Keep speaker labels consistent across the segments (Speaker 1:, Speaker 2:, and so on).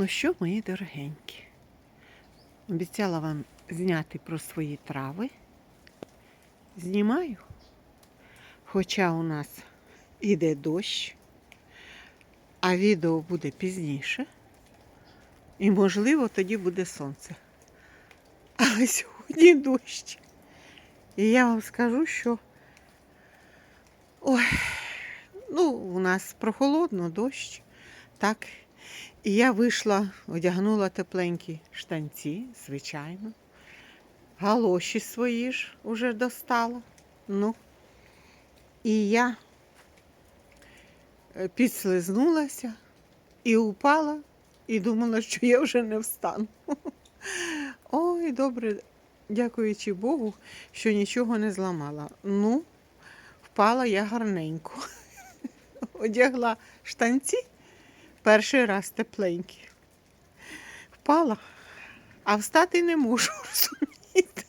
Speaker 1: Ну що, мої дорогенькі? Обіцяла вам зняти про свої трави. Знімаю. Хоча у нас іде дощ, а відео буде пізніше. І, можливо, тоді буде сонце. Але сьогодні дощ. І я вам скажу, що ой, ну, у нас прохолодно, дощ. Так. І я вийшла, одягнула тепленькі штанці, звичайно. Галоші свої ж уже достала. Ну. І я е, підслизнулася і упала, і думала, що я вже не встану. Ой, добре, дякуючи Богу, що нічого не зламала. Ну, впала я гарненько. Одягла штанці перший раз тепленькі. Впала, а встати не можу, розумієте?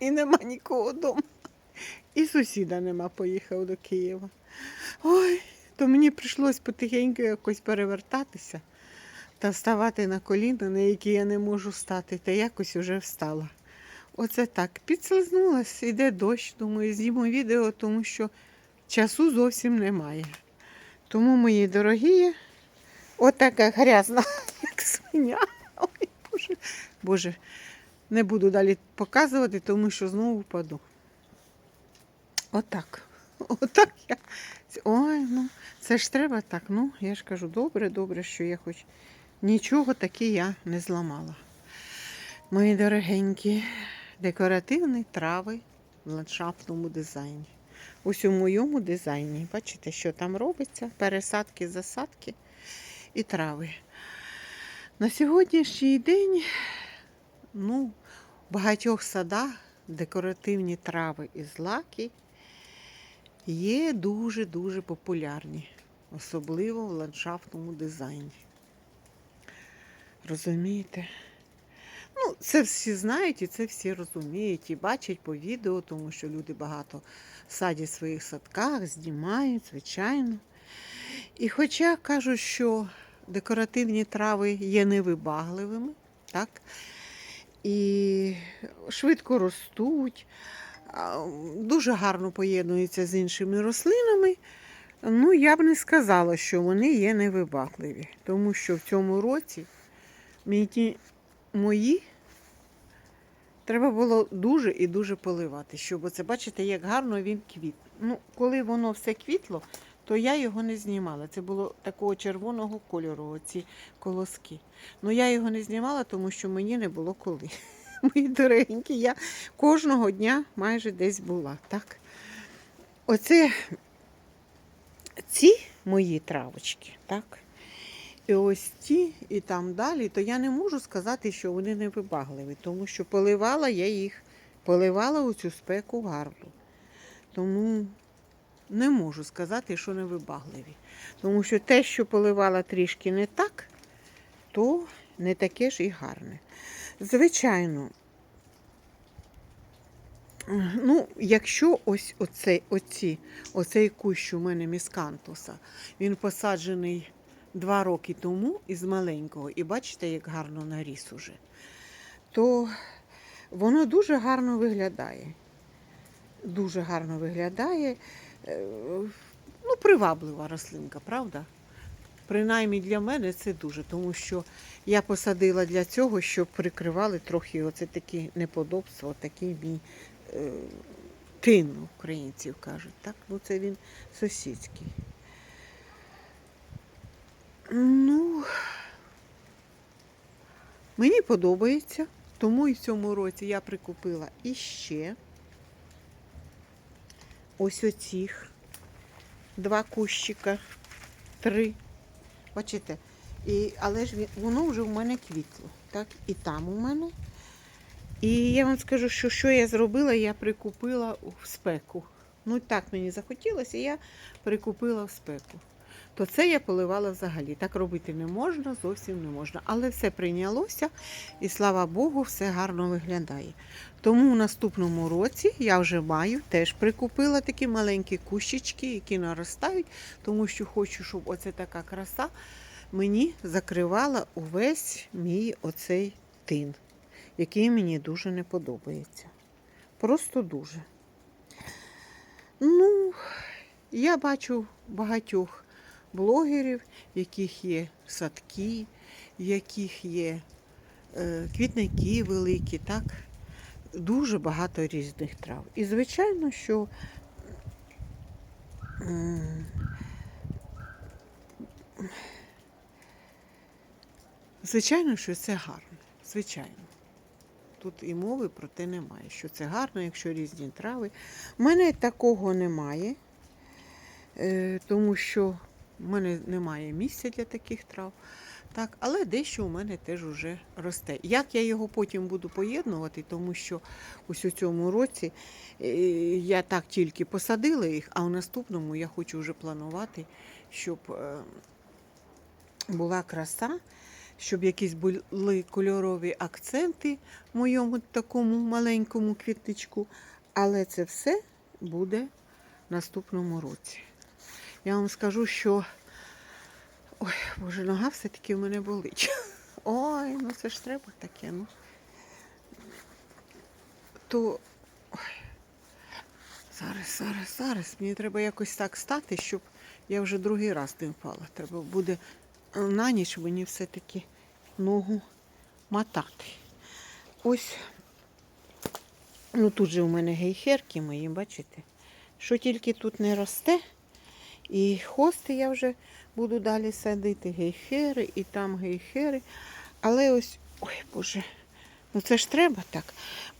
Speaker 1: І нема нікого вдома. І сусіда нема, поїхав до Києва. Ой, то мені прийшлось потихеньку якось перевертатися та вставати на коліна, на які я не можу стати, та якось уже встала. Оце так. Підслизнулась, іде дощ, думаю, зніму відео, тому що часу зовсім немає. Тому, мої дорогі, отака грязна, як свиня. Ой, Боже. Боже, не буду далі показувати, тому що знову впаду. Отак. Отак я. Ой, ну, це ж треба так. Ну, я ж кажу, добре, добре, що я хоч нічого таки я не зламала. Мої дорогенькі, декоративні трави в ландшафтному дизайні. Ось у моєму дизайні. Бачите, що там робиться? Пересадки, засадки і трави. На сьогоднішній день, ну, в багатьох садах декоративні трави і злаки є дуже-дуже популярні, особливо в ландшафтному дизайні. Розумієте? Ну, це всі знають і це всі розуміють і бачать по відео, тому що люди багато садять в своїх садках, знімають, звичайно. І хоча кажуть, що декоративні трави є невибагливими, так? І швидко ростуть, дуже гарно поєднуються з іншими рослинами. Ну, я б не сказала, що вони є невибагливі, тому що в цьому році мені мої треба було дуже і дуже поливати, щоб оце, бачите, як гарно він квіт. Ну, коли воно все квітло, то я його не знімала. Це було такого червоного кольору, оці колоски. Ну я його не знімала, тому що мені не було коли. Мої дорогенькі, я кожного дня майже десь була. так? Оце ці мої травочки, так? І ось ті, і там далі, то я не можу сказати, що вони не вибагливі, тому що поливала я їх, поливала у цю спеку гарно. Тому не можу сказати, що не вибагливі. Тому що те, що поливала трішки не так, то не таке ж і гарне. Звичайно, ну, якщо ось оцей, оці, оцей кущ у мене міскантуса, він посаджений два роки тому із маленького, і бачите, як гарно наріс уже, то воно дуже гарно виглядає. Дуже гарно виглядає. Е, Ну, приваблива рослинка, правда? Принаймні для мене це дуже, тому що я посадила для цього, щоб прикривали трохи оце такі неподобства, такий мій е, тин, українців кажуть. Так? Ну, це він сусідський. Ну, мені подобається, тому і в цьому році я прикупила іще ось оцих два кущика, три. Бачите? І, але ж воно вже в мене квітло. Так? І там у мене. І я вам скажу, що що я зробила, я прикупила в спеку. Ну так мені захотілося, я прикупила в спеку. То це я поливала взагалі. Так робити не можна, зовсім не можна. Але все прийнялося, і слава Богу, все гарно виглядає. Тому в наступному році я вже маю, теж прикупила такі маленькі кущички, які наростають, тому що хочу, щоб оце така краса мені закривала увесь мій оцей тин, який мені дуже не подобається. Просто дуже. Ну, я бачу багатьох блогерів, яких є садки, яких є е, квітники великі, так? Дуже багато різних трав. І звичайно, що звичайно, що це гарно. Звичайно. Тут і мови про те немає, що це гарно, якщо різні трави. У мене такого немає, е, тому що в мене немає місця для таких трав. Так, але дещо у мене теж вже росте. Як я його потім буду поєднувати, тому що ось у цьому році е, я так тільки посадила їх, а у наступному я хочу вже планувати, щоб е, була краса, щоб якісь були кольорові акценти в моєму такому маленькому квітничку. Але це все буде в наступному році. Я вам скажу, що ой, боже, нога все-таки в мене болить. Ой, ну це ж треба таке. Ну. То ой. зараз, зараз, зараз. Мені треба якось так стати, щоб я вже другий раз не впала. Треба буде е, на ніч мені все-таки ногу мотати. Ось, ну тут же у мене гейхерки мої, бачите? Що тільки тут не росте. І хости я вже буду далі садити, гейхери, і там гейхери. Але ось, ой Боже, ну це ж треба так.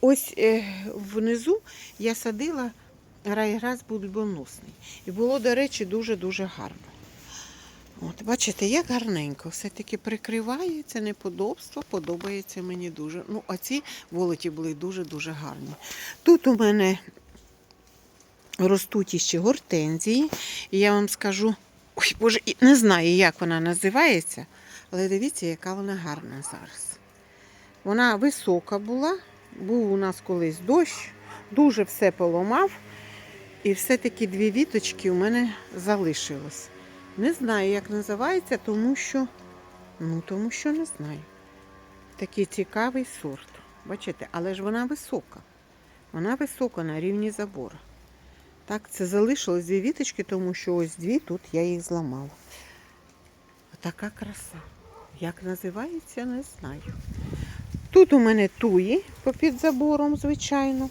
Speaker 1: Ось е, внизу я садила райграс бульбоносний. І було, до речі, дуже-дуже гарно. От, бачите, як гарненько, все-таки прикриває це неподобство, подобається мені дуже. Ну, а ці волоті були дуже-дуже гарні. Тут у мене ростуть іще гортензії. І я вам скажу, ой, боже, не знаю, як вона називається, але дивіться, яка вона гарна зараз. Вона висока була, був у нас колись дощ, дуже все поламав. І все-таки дві віточки у мене залишилось. Не знаю, як називається, тому що, ну, тому що не знаю. Такий цікавий сорт. Бачите, але ж вона висока. Вона висока на рівні забору. Так, це залишилось дві віточки, тому що ось дві тут я їх зламала. Така краса. Як називається, не знаю. Тут у мене туї попід забором, звичайно.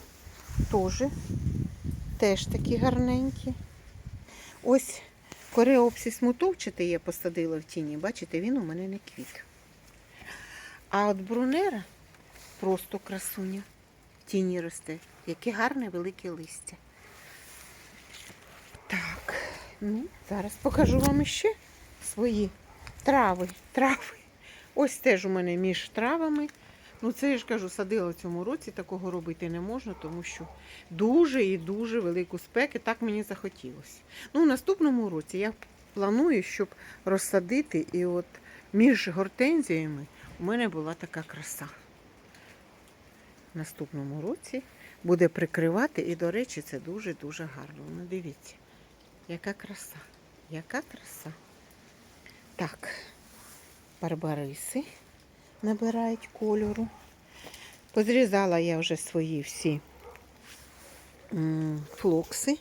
Speaker 1: Теж. Теж такі гарненькі. Ось кореопсис мутовчатий я посадила в тіні, бачите, він у мене не квіт. А от брунера просто красуня. В тіні росте. Яке гарне велике листя. Ну, зараз покажу вам ще свої трави. Трави. Ось теж у мене між травами. Ну, це я ж кажу, садила в цьому році, такого робити не можна, тому що дуже і дуже велику спеки, так мені захотілося. Ну, в наступному році я планую, щоб розсадити, і от між гортензіями у мене була така краса. В наступному році буде прикривати, і, до речі, це дуже-дуже гарно. Ну, дивіться, яка краса, яка краса. Так, барбариси набирають кольору. Позрізала я вже свої всі флокси.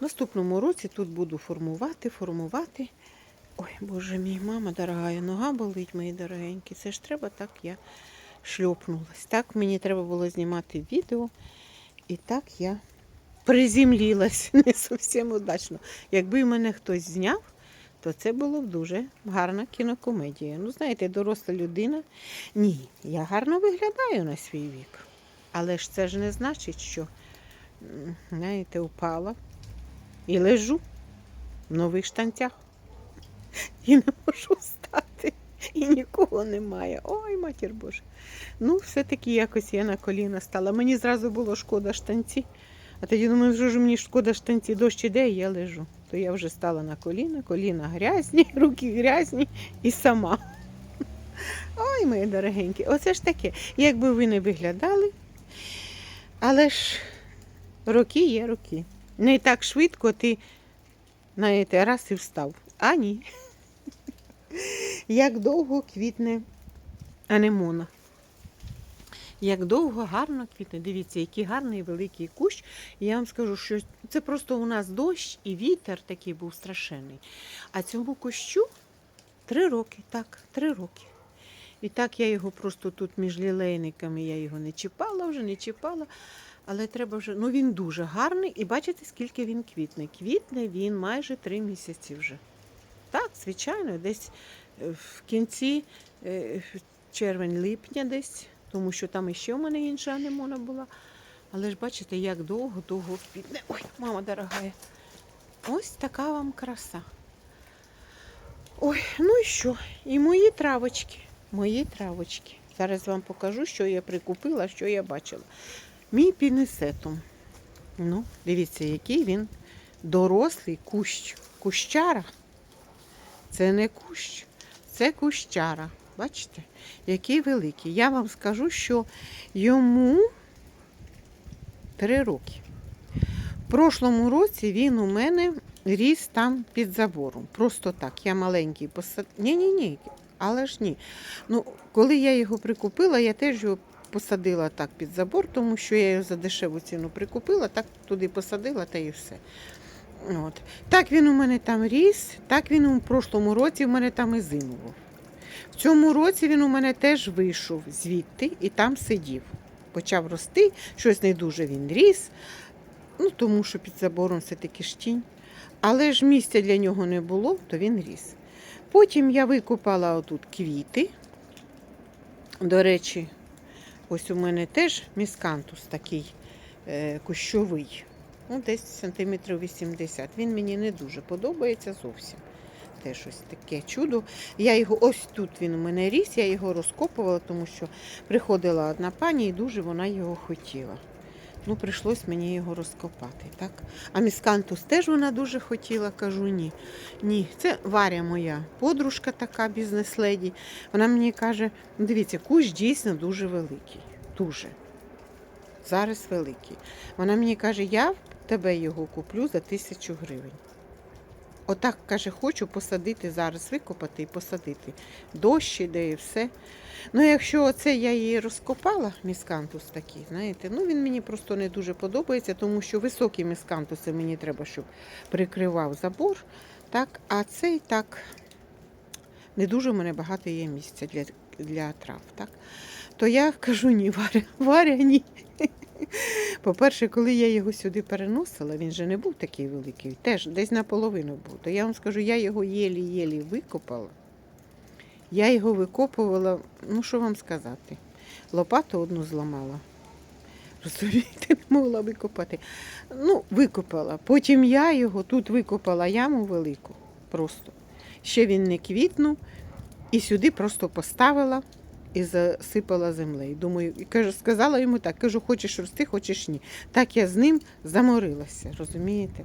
Speaker 1: В наступному році тут буду формувати, формувати. Ой, боже мій, мама дорога, нога болить, мої дорогенькі. Це ж треба так я шльопнулась. Так мені треба було знімати відео. І так я приземлілась не зовсім удачно. Якби мене хтось зняв, то це було б дуже гарна кінокомедія. Ну, знаєте, доросла людина. Ні, я гарно виглядаю на свій вік. Але ж це ж не значить, що, знаєте, упала і лежу в нових штанцях. І не можу встати. І нікого немає. Ой, матір Боже. Ну, все-таки якось я на коліна стала. Мені зразу було шкода штанці. А тоді думаю, що ж мені шкода штанці, дощ іде, і я лежу. То я вже стала на коліна, коліна грязні, руки грязні і сама. Ой, мої дорогенькі, оце ж таке. Якби ви не виглядали, але ж роки є роки. Не так швидко ти знаєте, раз і встав. А ні. Як довго квітне анемона. Як довго гарно квітне. Дивіться, який гарний великий кущ. І я вам скажу, що це просто у нас дощ і вітер такий був страшенний. А цьому кущу три роки, так, три роки. І так я його просто тут між лілейниками, я його не чіпала вже, не чіпала. Але треба вже. Ну він дуже гарний. І бачите, скільки він квітне. Квітне він майже три місяці вже. Так, звичайно, десь е, в кінці е, червень-липня десь, тому що там іще в мене інша анемона була. Але ж бачите, як довго-довго квітне. Ой, мама дорогая. Ось така вам краса. Ой, ну і що? І мої травочки. Мої травочки. Зараз вам покажу, що я прикупила, що я бачила. Мій пінесетум. Ну, дивіться, який він дорослий кущ. Кущара. Це не кущ, це кущара. Бачите, який великий. Я вам скажу, що йому три роки. В прошлому році він у мене ріс там під забором. Просто так. Я маленький посад... Ні, ні, ні, але ж ні. Ну, коли я його прикупила, я теж його посадила так під забор, тому що я його за дешеву ціну прикупила, так туди посадила та і все. От. Так він у мене там ріс, так він у прошлому році в мене там і зимував. В цьому році він у мене теж вийшов звідти і там сидів. Почав рости, щось не дуже він ріс, ну тому що під забором все-таки ж тінь. Але ж місця для нього не було, то він ріс. Потім я викопала отут квіти. До речі, ось у мене теж міскантус такий е, кущовий. Ну, десь сантиметрів 80. Він мені не дуже подобається зовсім. Теж ось таке чудо. Я його ось тут він у мене ріс, я його розкопувала, тому що приходила одна пані і дуже вона його хотіла. Ну, прийшлось мені його розкопати. так? А міскантус теж вона дуже хотіла, кажу ні. Ні, це Варя моя подружка така, бізнес-леді. Вона мені каже: «Ну, дивіться, кущ дійсно дуже великий. Дуже. Зараз великий. Вона мені каже, я тебе його куплю за тисячу гривень. Отак, каже, хочу посадити зараз, викопати і посадити. Дощ іде і все. Ну, якщо оце я її розкопала, міскантус такий, знаєте, ну він мені просто не дуже подобається, тому що високі міскантуси мені треба, щоб прикривав забор. Так, а цей так не дуже в мене багато є місця для, для трав. Так? То я кажу ні, Варя, Варя, ні. По-перше, коли я його сюди переносила, він же не був такий великий, теж десь наполовину був. То я вам скажу, я його єлі-єлі викопала. Я його викопувала, ну що вам сказати, лопату одну зламала. Розумієте, не могла викопати. Ну, викопала. Потім я його тут викопала яму велику. Просто. Ще він не квітнув. І сюди просто поставила і засипала землею. Думаю, і кажу, сказала йому так, кажу, хочеш рости, хочеш ні. Так я з ним заморилася, розумієте?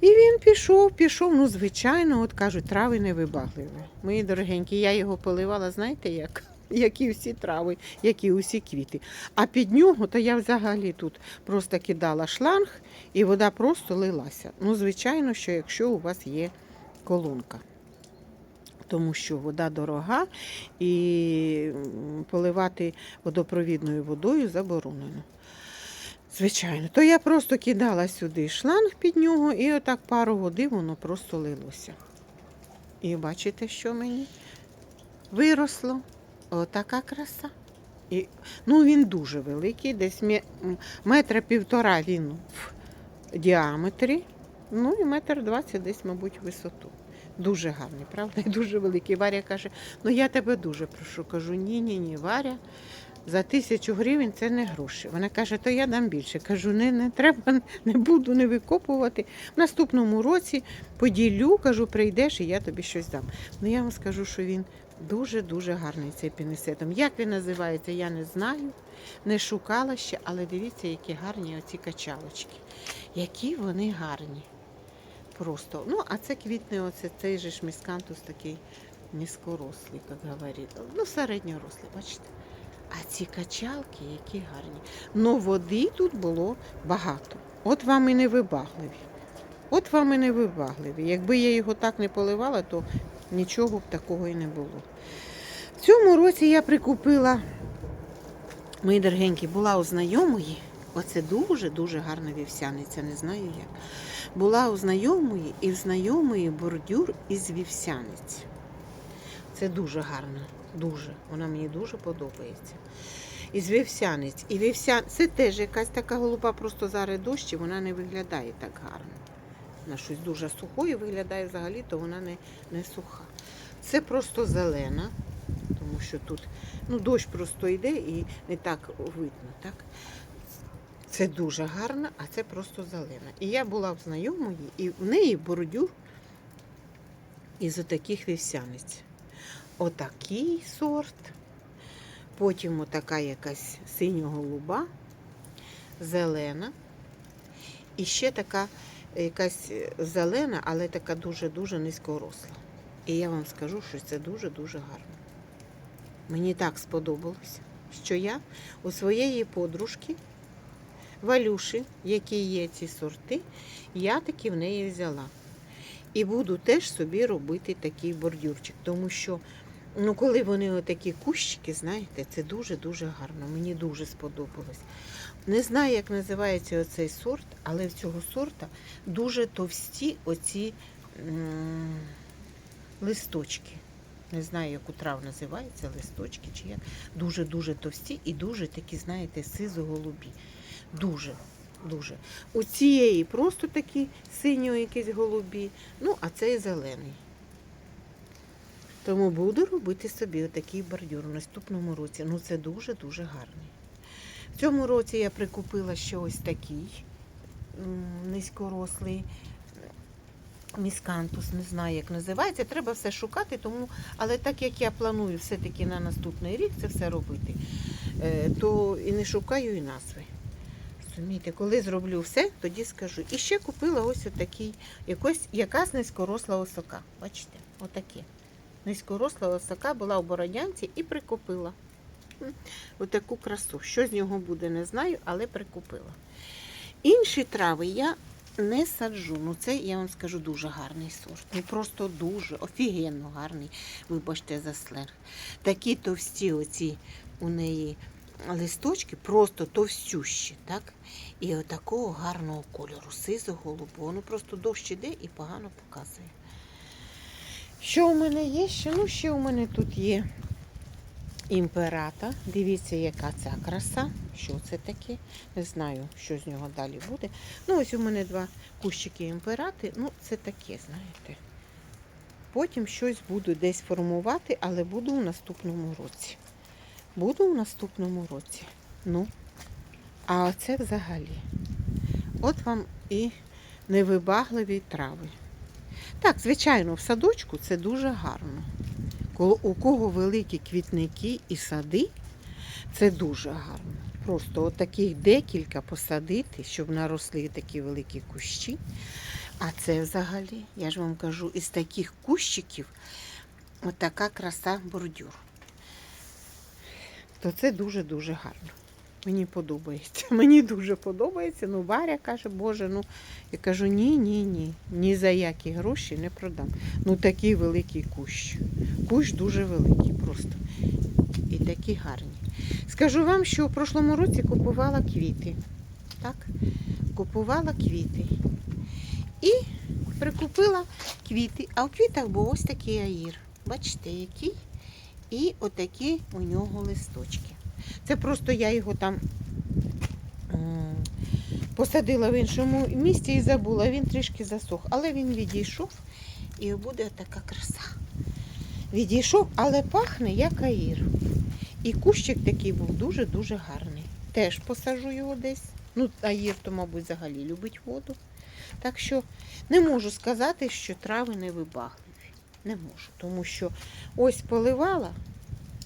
Speaker 1: І він пішов, пішов, ну, звичайно, от кажуть, трави невибагливі. Мої дорогенькі, я його поливала, знаєте як? Як і всі трави, як і усі квіти. А під нього то я взагалі тут просто кидала шланг і вода просто лилася. Ну, звичайно, що якщо у вас є колонка тому що вода дорога і поливати водопровідною водою заборонено. Звичайно, то я просто кидала сюди шланг під нього, і отак пару води воно просто лилося. І бачите, що мені виросло. Отака краса. І, ну, він дуже великий, десь метра півтора він в діаметрі. Ну і метр двадцять десь, мабуть, висоту. Дуже гарний, правда? І дуже великий. Варя каже: ну я тебе дуже прошу. Кажу, ні, ні, ні, Варя. За тисячу гривень це не гроші. Вона каже, то я дам більше. Кажу, не, не треба, не буду не викопувати. В наступному році поділю, кажу, прийдеш і я тобі щось дам. Ну я вам скажу, що він дуже-дуже гарний цей пінесетом. Як він називається, я не знаю, не шукала ще, але дивіться, які гарні оці качалочки. Які вони гарні. Просто. Ну, а це квітне, оце цей же ж міскантус такий низькорослий, як говорить. Ну, середньорослий, бачите. А ці качалки, які гарні. Ну, води тут було багато. От вам і не вибагливі. От вам і не вибагливі. Якби я його так не поливала, то нічого б такого і не було. В цьому році я прикупила, мої дорогенькі, була у знайомої. Оце дуже-дуже гарна вівсяниця, не знаю як. Була у знайомої і в знайомої бордюр із вівсяниць. Це дуже гарно, дуже. Вона мені дуже подобається. Із вівсяниць. І вівсян... Це теж якась така голуба, просто зараз дощ, і вона не виглядає так гарно. Вона щось дуже сухою виглядає взагалі, то вона не, не суха. Це просто зелена, тому що тут ну, дощ просто йде і не так видно. Так? Це дуже гарно, а це просто зелена. І я була в знайомої, і в неї бордюр із отаких вівсяниць. Отакий сорт, потім отака якась синьо-голуба, зелена. І ще така якась зелена, але така дуже-дуже низькоросла. І я вам скажу, що це дуже-дуже гарно. Мені так сподобалося, що я у своєї подружки Валюші, які є ці сорти, я таки в неї взяла. І буду теж собі робити такий бордюрчик, тому що ну, коли вони отакі кущики, знаєте, це дуже-дуже гарно. Мені дуже сподобалось. Не знаю, як називається оцей сорт, але в цього сорта дуже товсті оці листочки. Не знаю, як у трав називається, листочки чи як. Дуже-дуже товсті і дуже такі, знаєте, сизо-голубі. Дуже, дуже. У цієї просто такі синьо якісь голубі, ну, а цей зелений. Тому буду робити собі отакий бордюр в наступному році. Ну, це дуже-дуже гарний. В цьому році я прикупила ще ось такий низькорослий міскантус, не знаю, як називається. Треба все шукати, тому, але так як я планую все-таки на наступний рік це все робити, е, то і не шукаю і назви. Розумієте, коли зроблю все, тоді скажу. І ще купила ось отакий, якось, якась низькоросла осока. Бачите, отакі. Низькоросла осока була у Бородянці і прикупила. Отаку красу. Що з нього буде, не знаю, але прикупила. Інші трави я не саджу. Ну це я вам скажу дуже гарний сорт. Ну просто дуже офігенно гарний. Вибачте за сленг. Такі товсті оці у неї листочки, просто товстющі, так? І отакого гарного кольору, сизо голубого. Ну просто дощ іде і погано показує. Що у мене є ще? Ну, ще у мене тут є імперата. Дивіться, яка ця краса. Що це таке? Не знаю, що з нього далі буде. Ну, ось у мене два кущики імперати. Ну, це таке, знаєте. Потім щось буду десь формувати, але буду у наступному році. Буду у наступному році. Ну, а оце взагалі. От вам і невибагливі трави. Так, звичайно, в садочку це дуже гарно. У кого великі квітники і сади, це дуже гарно. Просто от таких декілька посадити, щоб наросли такі великі кущі. А це взагалі, я ж вам кажу, із таких кущиків от краса бордюр. То це дуже-дуже гарно. Мені подобається. Мені дуже подобається. Ну, Варя каже, Боже, ну я кажу, ні, ні, ні. Ні за які гроші не продам. Ну такий великий кущ. Кущ дуже великий просто. І такі гарні. Скажу вам, що в прошлому році купувала квіти. Так? Купувала квіти. І прикупила квіти. А в квітах був ось такий аїр. Бачите, який? І отакі у нього листочки. Це просто я його там посадила в іншому місці і забула. Він трішки засох, але він відійшов і буде така краса. Відійшов, але пахне як аїр. І кущик такий був дуже-дуже гарний. Теж посажу його десь. Ну, аїр, то, мабуть, взагалі любить воду. Так що не можу сказати, що трави не вибагливі. Не можу, тому що ось поливала,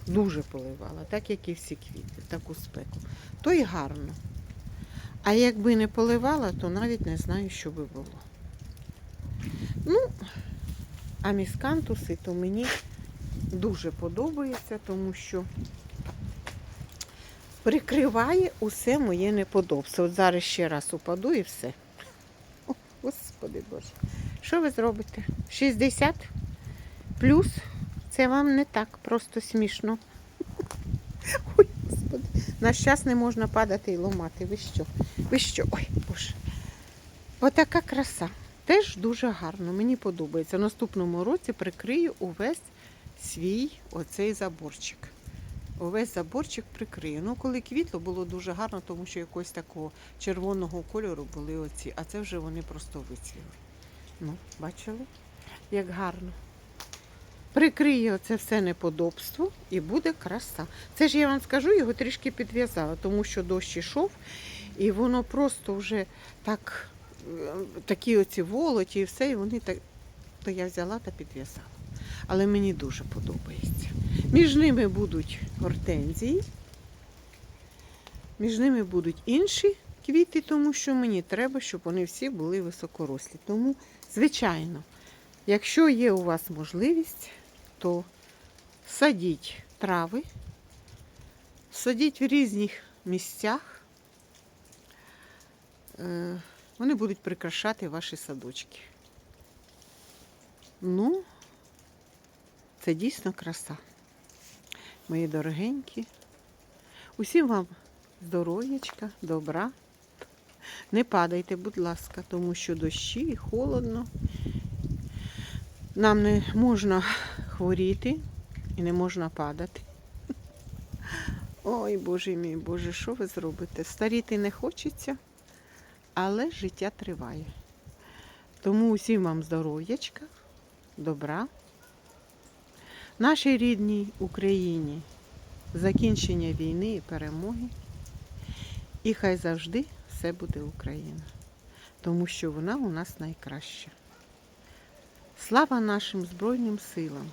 Speaker 1: дуже поливала, так як і всі квіти, таку спеку. То й гарно. А якби не поливала, то навіть не знаю, що би було. Ну, а міскантуси то мені дуже подобається, тому що прикриває усе моє неподобство. От зараз ще раз упаду і все. О, Господи Боже. Що ви зробите? 60? Плюс це вам не так просто смішно. Ой, господи. На щас не можна падати і ломати. Ви що? Ви що? Ой, боже. Отака краса. Теж дуже гарно. Мені подобається. В наступному році прикрию увесь свій оцей заборчик. Увесь заборчик прикрию. Ну, коли квітло, було дуже гарно, тому що якогось такого червоного кольору були оці, а це вже вони просто вицвіли. Ну, бачили? Як гарно. Прикриє це все неподобство і буде краса. Це ж я вам скажу, його трішки підв'язала, тому що дощ ішов, і воно просто вже так, е, такі оці волоті і все, і вони так, то я взяла та підв'язала. Але мені дуже подобається. Між ними будуть гортензії, між ними будуть інші квіти, тому що мені треба, щоб вони всі були високорослі. Тому, звичайно, якщо є у вас можливість, то садіть трави, садіть в різних місцях. Е, Вони будуть прикрашати ваші садочки. Ну, це дійсно краса. Мої дорогенькі. Усім вам здоров'ячка, добра. Не падайте, будь ласка, тому що дощі, холодно. Нам не можна хворіти і не можна падати. Ой, Боже мій, Боже, що ви зробите? Старіти не хочеться, але життя триває. Тому усім вам здоров'ячка, добра. Нашій рідній Україні закінчення війни і перемоги. І хай завжди все буде Україна, тому що вона у нас найкраща. Слава нашим Збройним силам!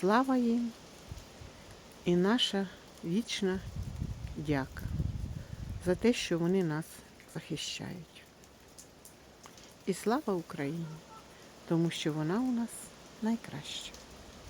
Speaker 1: Слава їм і наша вічна дяка за те, що вони нас захищають. І слава Україні, тому що вона у нас найкраща.